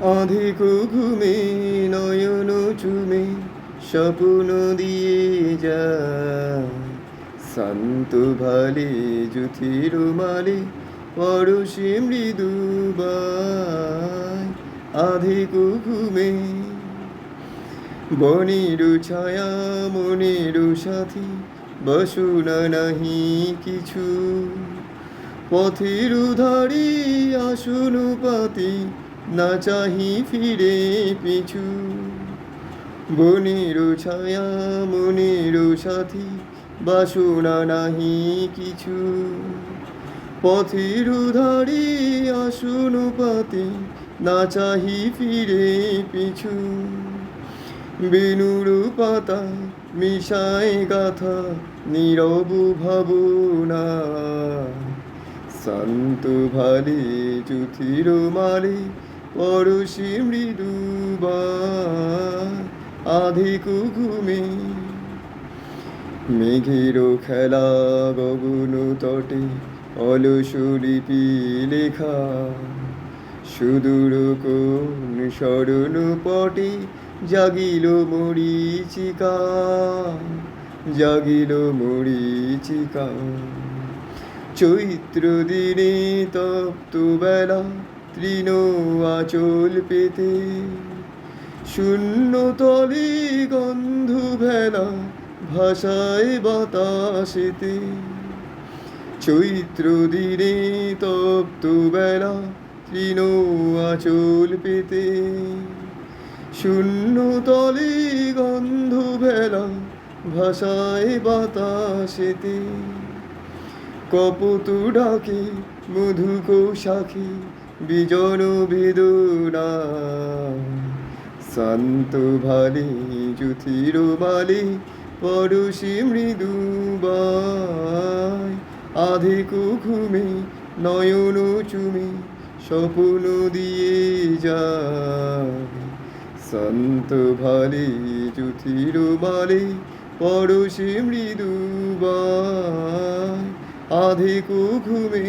অধিক ঘুমে নয়ন চুমে স্বপ্ন দিয়ে যা। শান্ত ভালে জুথির মালে পরশি মৃদু আধিক ঘুমে বনির ছায়া, মনের সাথী, বসুনা নাহি কিছু। পথের ধারি আসুন পাতি না চাহি ফিরে পিছু। বনের ছায়া, মনের সাথী, বাসনা নাহি কিছু। পথের ধারি আসুন পাতি না চাহি ফিরে পিছু। বেনুর পাতা মিশায় গাথা, নীরব ভাবনা। শান্ত ভালে, চুথির মালে পরশি মৃদু আধিক ঘুমে মেঘের খেলা গগন তটে অলসলিপি লেখা। সুদূর কোন স্মরণ পটে, জাগিল মরিচিকা জাগিল মরিচিকা। চৈত্র দিনে তপ্ত বেলা তৃণ আচল পেতে শূন্য তলে গন্ধ ভেলা ভাষায় বাতাসেতে। চৈত্র দিনে তপ্ত বেলা তৃণ আচল পেতে শূন্য তলে গন্ধ ভেলা ভাষায় বাতাসেতে। কপত ডাকে মধু কৌশাখী বিজন বেদনা শান্ত ভালে জুথির বালে পরশি মৃদু আধিক ঘুমে নয়ন চুমে, স্বপ্ন দিয়ে যায়। সন্ত ভালে জুথির বালে পরশি মৃদু আধিক ঘুমে